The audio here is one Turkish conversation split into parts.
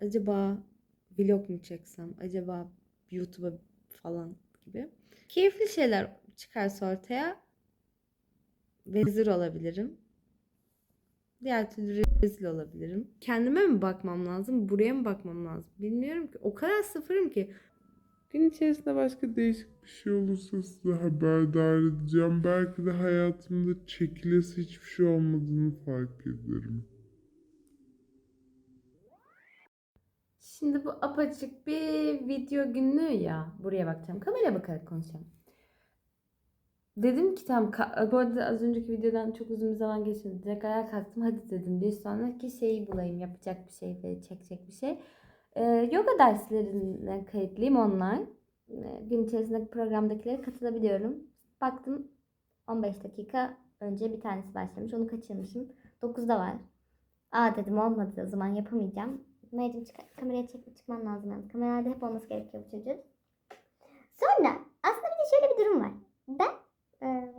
Acaba vlog mu çeksem? Acaba YouTube'a falan gibi. Keyifli şeyler çıkarsa ortaya vezir olabilirim. Diğer türlü rezil olabilirim. Kendime mi bakmam lazım? Buraya mı bakmam lazım? Bilmiyorum ki. O kadar sıfırım ki. Gün içerisinde başka değişik bir şey olursa size haberdar edeceğim. Belki de hayatımda çekilesi hiçbir şey olmadığını fark ederim. Şimdi bu apaçık bir video günlüğü ya. Buraya bakacağım. Kameraya bakarak konuşacağım. Dedim ki ka- bu arada az önceki videodan çok uzun bir zaman geçmedi. Direkt ayağa kalktım. Hadi dedim bir sonraki şeyi bulayım. Yapacak bir şey ve çekecek bir şey. Ee, yoga derslerine kayıtlıyım online. Ee, gün içerisindeki programdakilere katılabiliyorum. Baktım 15 dakika önce bir tanesi başlamış. Onu kaçırmışım. 9'da var. Aa dedim olmadı o zaman yapamayacağım. Mayacım çık kameraya çekip çıkman lazım yani. Kamerada hep olması gerekiyor bu çocuğun. Sonra aslında bir de şöyle bir durum var. Ben eee,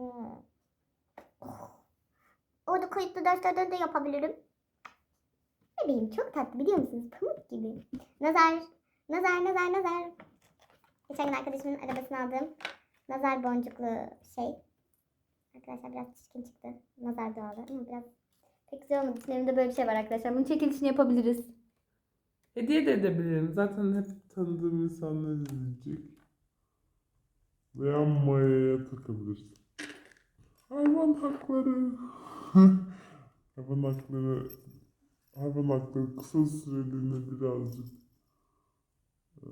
orada kayıtlı derslerden de yapabilirim. Bebeğim çok tatlı biliyor musunuz? Pamuk gibi. Nazar, nazar, nazar, nazar. Geçen gün arkadaşımın arabasını aldığım nazar boncuklu şey. Arkadaşlar biraz çirkin çıktı. Nazar doğalı ama biraz pek güzel olmadı. Şimdi evimde böyle bir şey var arkadaşlar. Bunun çekilişini yapabiliriz. Hediye de edebilirim. Zaten hep tanıdığım insanlar izleyecek. Veya Maya'ya takabilirsin. Hayvan hakları. hayvan hakları hayvan hakları kısa süreliğine birazcık eee,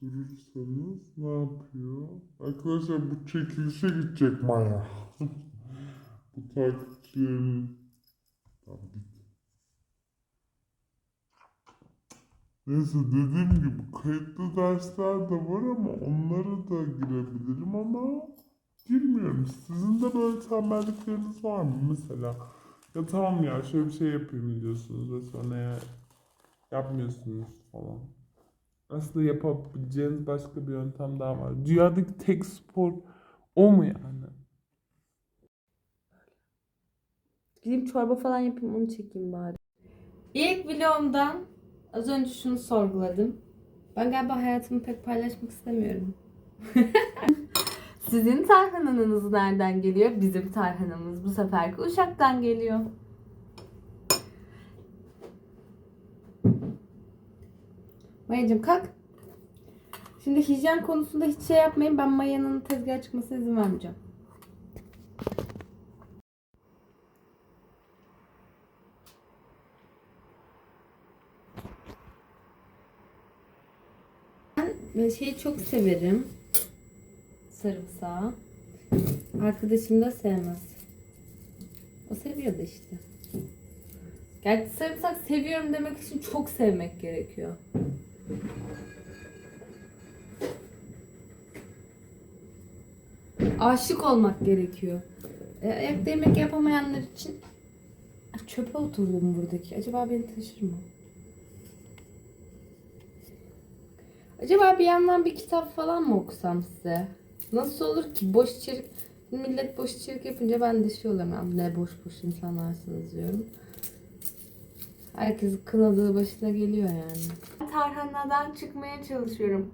durursanız ne yapıyor? Arkadaşlar bu çekilişe gidecek Maya. bu takipçilerin Tamam Neyse dediğim gibi kayıtlı dersler de var ama onlara da girebilirim ama girmiyorum. Sizin de böyle tembellikleriniz var mı mesela? Ya tamam ya şöyle bir şey yapayım diyorsunuz ve sonra ya yapmıyorsunuz falan. Aslında yapabileceğiniz başka bir yöntem daha var. Dünyadaki tek spor o mu yani? Gideyim çorba falan yapayım onu çekeyim bari. İlk vlogumdan az önce şunu sorguladım. Ben galiba hayatımı pek paylaşmak istemiyorum. Sizin tarhananız nereden geliyor? Bizim tarhanamız bu seferki Uşak'tan geliyor. Maya'cığım kalk. Şimdi hijyen konusunda hiç şey yapmayın. Ben Maya'nın tezgaha çıkmasına izin vermeyeceğim. Ben şeyi çok severim. Sarımsağı. Arkadaşım da sevmez. O seviyor da işte. Gerçi sarımsak seviyorum demek için çok sevmek gerekiyor. Aşık olmak gerekiyor. E, evde yemek yapamayanlar için Ah, çöpe oturdum buradaki. Acaba beni taşır mı? Acaba bir yandan bir kitap falan mı okusam size? Nasıl olur ki? Boş içerik, millet boş içerik yapınca ben de şey olamam. Ne boş boş insanlarsınız diyorum. Herkesin kınadığı başına geliyor yani. Tarhanadan çıkmaya çalışıyorum.